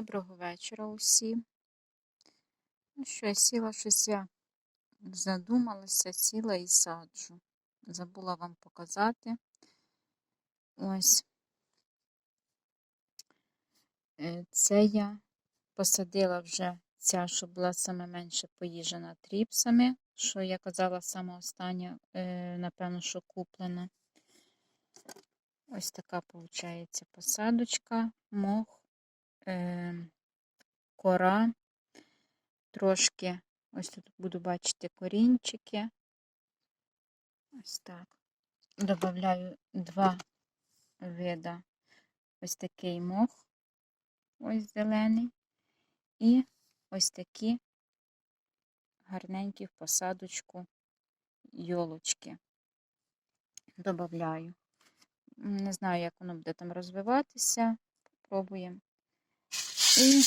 Доброго вечора усім. Ну що, я сіла щось я задумалася, сіла і саджу. Забула вам показати. Ось Е, це я посадила вже ця, що була саме менше поїжена тріпсами, що я казала саме остання, е, напевно, що куплена. Ось така, виходить, посадочка, мох, кора, трошки, ось тут буду бачити корінчики. Ось так. Добавляю два вида. Ось такий мох, ось зелений, і ось такі гарненькі в посадочку йолочки. Добавляю. Не знаю, як воно буде там розвиватися. Пробуємо. І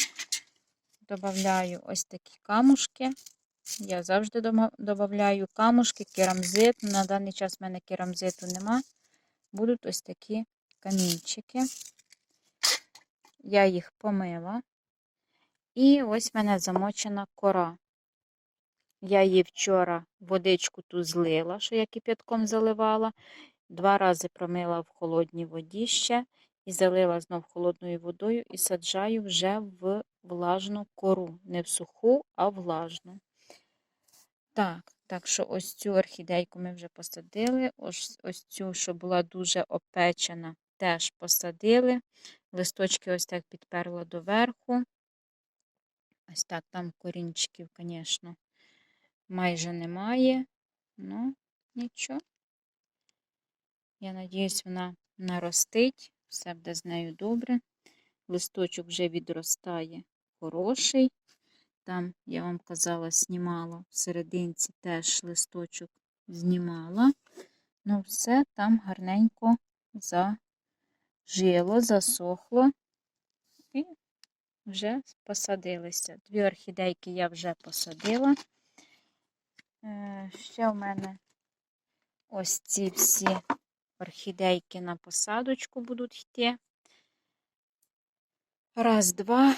додаю ось такі камушки. Я завжди додаю камушки, керамзит. На даний час в мене керамзиту нема. Будуть ось такі камінчики. Я їх помила. І ось в мене замочена кора. Я її вчора водичку ту злила, що я кип'ятком заливала. Два рази промила в холодній воді ще і залила знов холодною водою і саджаю вже в влажну кору. Не в суху, а влажну. Так, так що ось цю орхідейку ми вже посадили. Ось, ось цю, що була дуже опечена, теж посадили. Листочки ось так підперла доверху. Ось так, там корінчиків, звісно, майже немає. Ну, нічого. Я надіюсь, вона наростить, все буде з нею добре. Листочок вже відростає хороший. Там, я вам казала, знімала в серединці теж листочок знімала. Ну, все там гарненько зажило, засохло і вже посадилися. Дві орхідейки я вже посадила. Е, ще в мене ось ці всі орхідейки на посадочку будуть йти. Раз, два,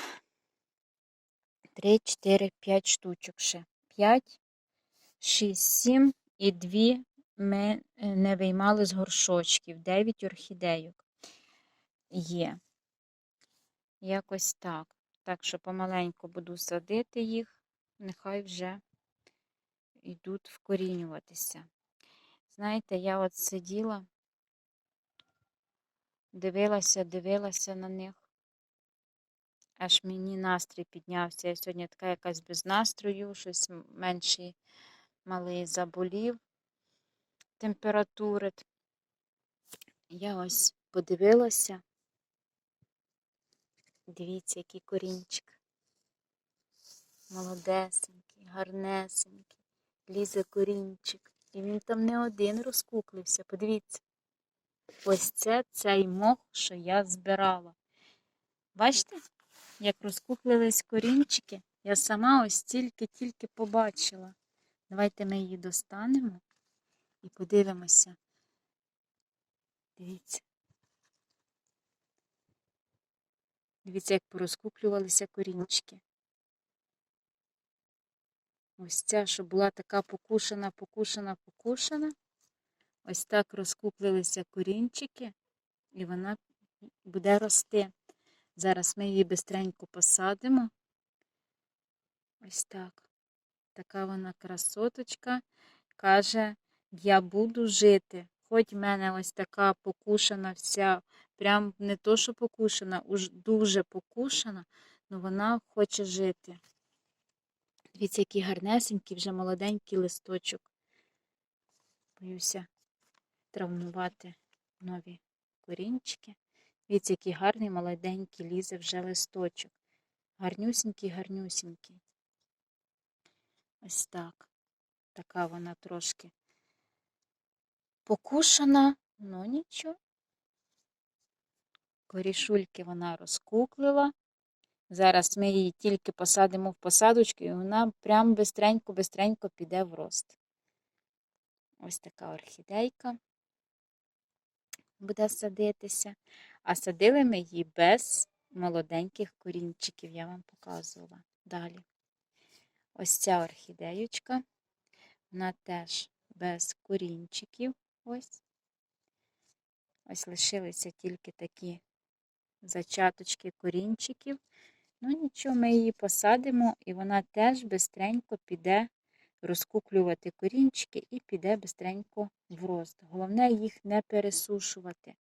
три, чотири, п'ять штучок ще. П'ять, шість, сім і дві ми е, не виймали з горшочків. Дев'ять орхідейок є. Якось так. Так що помаленьку буду садити їх, нехай вже йдуть вкорінюватися. Знаєте, я от сиділа Дивилася, дивилася на них. Аж мені настрій піднявся. Я сьогодні така якась без настрою, щось менший малий заболів температури. Я ось подивилася. Дивіться, який корінчик. Молодесенький, гарнесенький, лізе корінчик. І він там не один розкуклився. Подивіться. Ось це цей мох, що я збирала. Бачите, як розкуплились корінчики? Я сама ось тільки-тільки побачила. Давайте ми її достанемо і подивимося. Дивіться. Дивіться, як порозкуплювалися корінчики. Ось ця, що була така покушена, покушена, покушена. Ось так розкуплилися корінчики, і вона буде рости. Зараз ми її бистренько посадимо. Ось так. Така вона красоточка. Каже, я буду жити. Хоч в мене ось така покушена вся, прям не то, що покушена, уж дуже покушена, але вона хоче жити. Дивіться, який гарнесенький, вже молоденький листочок. Боюся травмувати нові корінчики. Дивіться, який гарний, молоденький, лізе вже листочок. Гарнюсінький, гарнюсінький. Ось так. Така вона трошки покушана, ну нічого. Корішульки вона розкуклила. Зараз ми її тільки посадимо в посадочку, і вона прям бистренько-бистренько піде в рост. Ось така орхідейка буде садитися, а садили ми її без молоденьких корінчиків я вам показувала. Далі. Ось ця орхідеючка. Вона теж без корінчиків. Ось. Ось лишилися тільки такі зачаточки корінчиків. Ну нічого, ми її посадимо, і вона теж бистренько піде розкуклювати корінчики і піде бистренько в рост. Головне їх не пересушувати.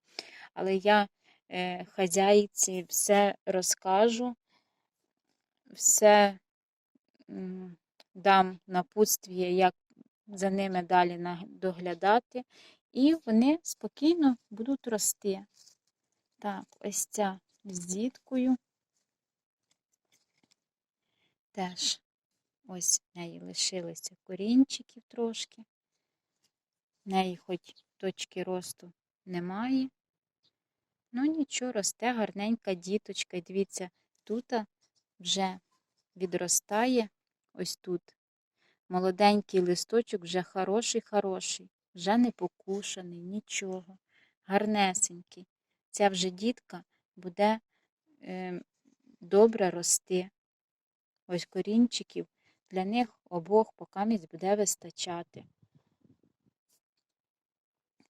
Але я е, хазяїці все розкажу, все м, дам напутствіє, як за ними далі доглядати, і вони спокійно будуть рости. Так, ось ця з діткою. Теж ось в неї лишилися корінчиків трошки. В неї хоч точки росту немає. Ну нічого, росте гарненька діточка. І дивіться, тут вже відростає ось тут. Молоденький листочок вже хороший-хороший, вже не покушаний, нічого. Гарнесенький. Ця вже дітка буде е, добре рости. Ось корінчиків для них обох покамість буде вистачати.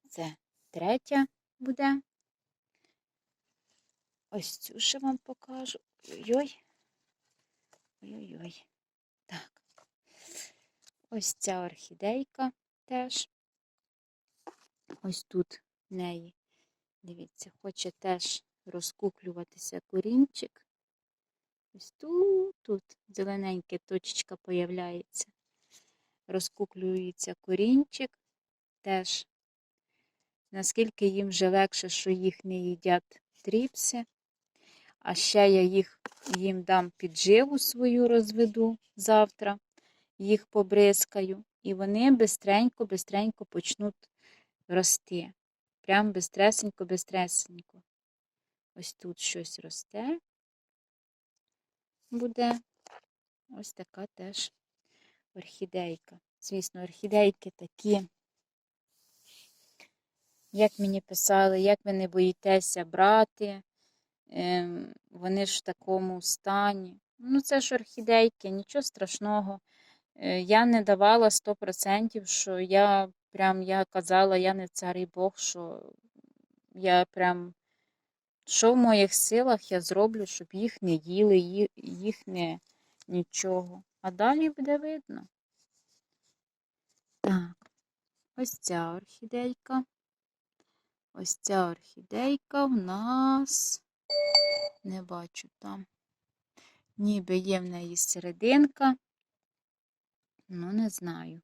Це третя буде. Ось цю ще вам покажу. Ой-ой. Ой-ой-ой. Так. Ось ця орхідейка теж. Ось тут в неї, дивіться, хоче теж розкуклюватися корінчик. Ось тут, тут зелененька точечка появляється. Розкуклюється корінчик. Теж, наскільки їм вже легше, що їх не їдять тріпси. А ще я їх їм дам підживу свою розведу завтра, їх побризкаю, і вони бистренько, бистренько почнуть рости. Прям бистресенько, бистресенько. Ось тут щось росте буде. Ось така теж орхідейка. Звісно, орхідейки такі, як мені писали, як ви не боїтеся брати. Ем, Вони ж в такому стані. Ну, це ж орхідейки, нічого страшного. Е, Я не давала 100%, що я прям я казала, я не цар і Бог, що я прям, що в моїх силах я зроблю, щоб їх не їли, їх не нічого. А далі буде видно. Так, ось ця орхідейка. Ось ця орхідейка в нас. Не бачу там. Ніби є в неї серединка. Ну, не знаю.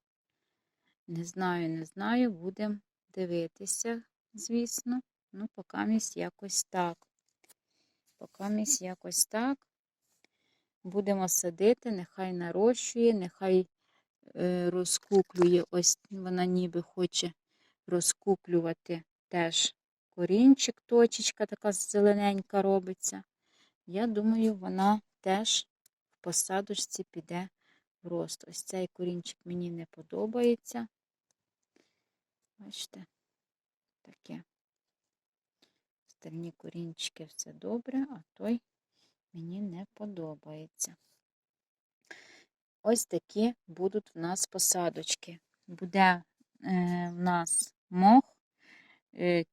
Не знаю, не знаю. Будемо дивитися, звісно. Ну, поки місь якось так. Поки місь якось так. Будемо садити, нехай нарощує, нехай е, розкуклює. Ось вона ніби хоче розкуклювати теж корінчик, точечка така зелененька робиться. Я думаю, вона теж в посадочці піде в рост. Ось цей корінчик мені не подобається. Бачите, таке. Остальні корінчики все добре, а той мені не подобається. Ось такі будуть в нас посадочки. Буде е, в нас мох, е,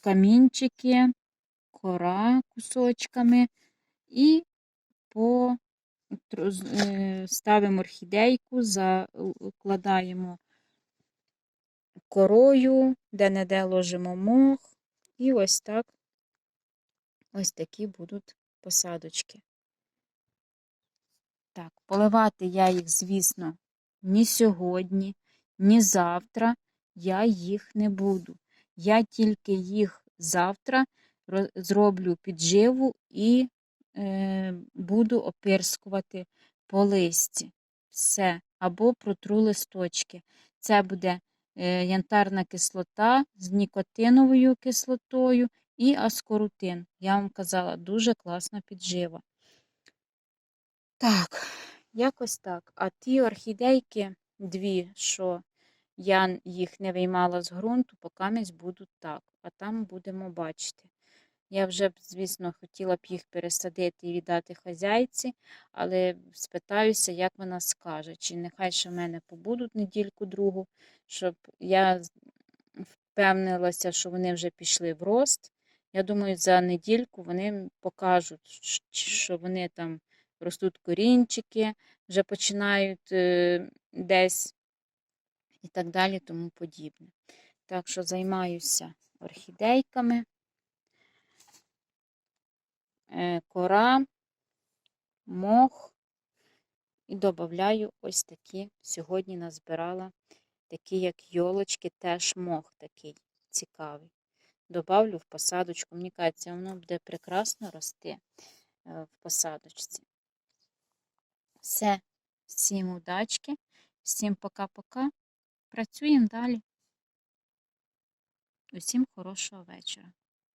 камінчики, кора кусочками і по е, ставимо орхідейку, закладаємо корою, де-не-де ложимо мох. І ось так, ось такі будуть посадочки. Так, поливати я їх, звісно, ні сьогодні, ні завтра я їх не буду. Я тільки їх завтра зроблю підживу і е, буду опирскувати по листі. Все. Або протру листочки. Це буде янтарна кислота з нікотиновою кислотою і аскорутин. Я вам казала, дуже класна піджива. Так, якось так. А ті орхідейки, дві, що я їх не виймала з ґрунту, поки будуть так. А там будемо бачити. Я вже б, звісно, хотіла б їх пересадити і віддати хазяйці, але спитаюся, як вона скаже, чи нехай ще в мене побудуть недільку другу, щоб я впевнилася, що вони вже пішли в рост. Я думаю, за недільку вони покажуть, що вони там ростуть корінчики, вже починають е, десь і так далі, тому подібне. Так що займаюся орхідейками, кора, мох і додаю ось такі. Сьогодні назбирала такі, як йолочки, теж мох такий цікавий. Добавлю в посадочку. Мені кажеться, воно буде прекрасно рости е, в посадочці. Все, всім удачки, всім пока-пока. Працюємо далі. Усім хорошого вечора.